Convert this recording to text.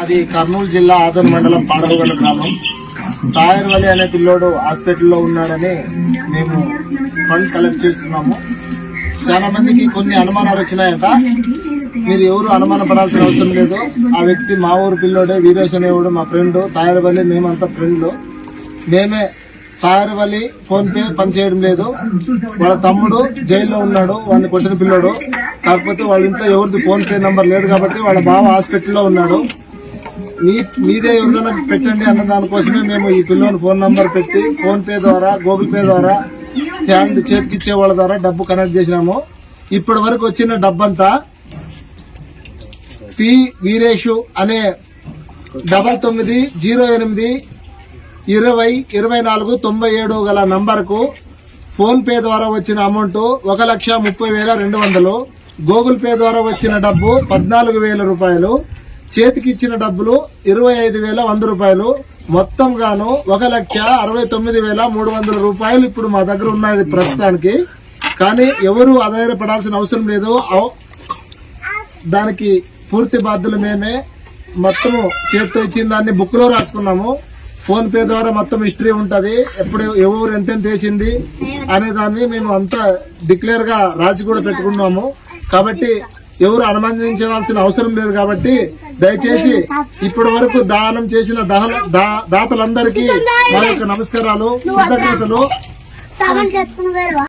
అది కర్నూలు జిల్లా ఆదర్ మండలం పాడవగల గ్రామం. తాయర్ వలి అనే పిల్లోడు హాస్పిటల్లో ఉన్నాడని మేము ఫండ్ కలెక్ట్ చేస్తున్నాము. చాలా మందికి కొన్ని అనుమానాలు వచ్చినాయట. మీరు ఎవరు అనుమాన పడాల్సిన అవసరం లేదు. ఆ వ్యక్తి మా ఊరు పిల్లోడే వీరేష్ అనేవాడు మా ఫ్రెండ్. తాయర్ వల్లి మేమంతా ఫ్రెండ్లు. మేమే తాయర్ వల్లి పనిచేయడం లేదు. వాళ్ళ తమ్ముడు జైల్లో ఉన్నాడు వాడిని కొట్టిన పిల్లోడు. కాకపోతే వాళ్ళ ఇంట్లో ఎవరిది ఫోన్పే నెంబర్ నంబర్ లేదు కాబట్టి వాళ్ళ బావ హాస్పిటల్లో ఉన్నాడు. మీ మీదే ఎవరైనా పెట్టండి అన్న దానికోసమే మేము ఈ పిల్లోని ఫోన్ నంబర్ పెట్టి ఫోన్ పే ద్వారా గూగుల్ పే ద్వారా హ్యాండ్ చేతికిచ్చే వాళ్ళ ద్వారా డబ్బు కనెక్ట్ చేసినాము. ఇప్పటి వరకు వచ్చిన డబ్బంతా పి వీరేషు అనే డబల్ తొమ్మిది జీరో ఎనిమిది ఇరవై ఇరవై నాలుగు తొంభై ఏడు గల నంబర్కు ఫోన్ పే ద్వారా వచ్చిన అమౌంట్ ఒక లక్ష ముప్పై వేల రెండు వందలు గూగుల్ పే ద్వారా వచ్చిన డబ్బు పద్నాలుగు వేల రూపాయలు చేతికి ఇచ్చిన డబ్బులు ఇరవై ఐదు వేల వంద రూపాయలు. మొత్తం గాను ఒక లక్ష అరవై తొమ్మిది వేల మూడు వందల రూపాయలు ఇప్పుడు మా దగ్గర ఉన్నది ప్రస్తుతానికి. కానీ ఎవరు ఆధారపడాల్సిన అవసరం లేదు. దానికి పూర్తి బాధ్యులు మేమే. మొత్తము చేతితో ఇచ్చిన దాన్ని బుక్లో రాసుకున్నాము. ఫోన్ పే ద్వారా మొత్తం హిస్టరీ ఉంటది. ఎప్పుడు ఎవరు ఎంతెంత వేసింది అనే దాన్ని మేము అంతా డిక్లేర్గా రాసి కూడా పెట్టుకున్నాము. కాబట్టి ఎవరు అనుమానించాల్సిన అవసరం లేదు కాబట్టి దయచేసి ఇప్పటి వరకు దానం చేసిన దాతలందరికీ మా యొక్క నమస్కారాలు కృతజ్ఞతలు.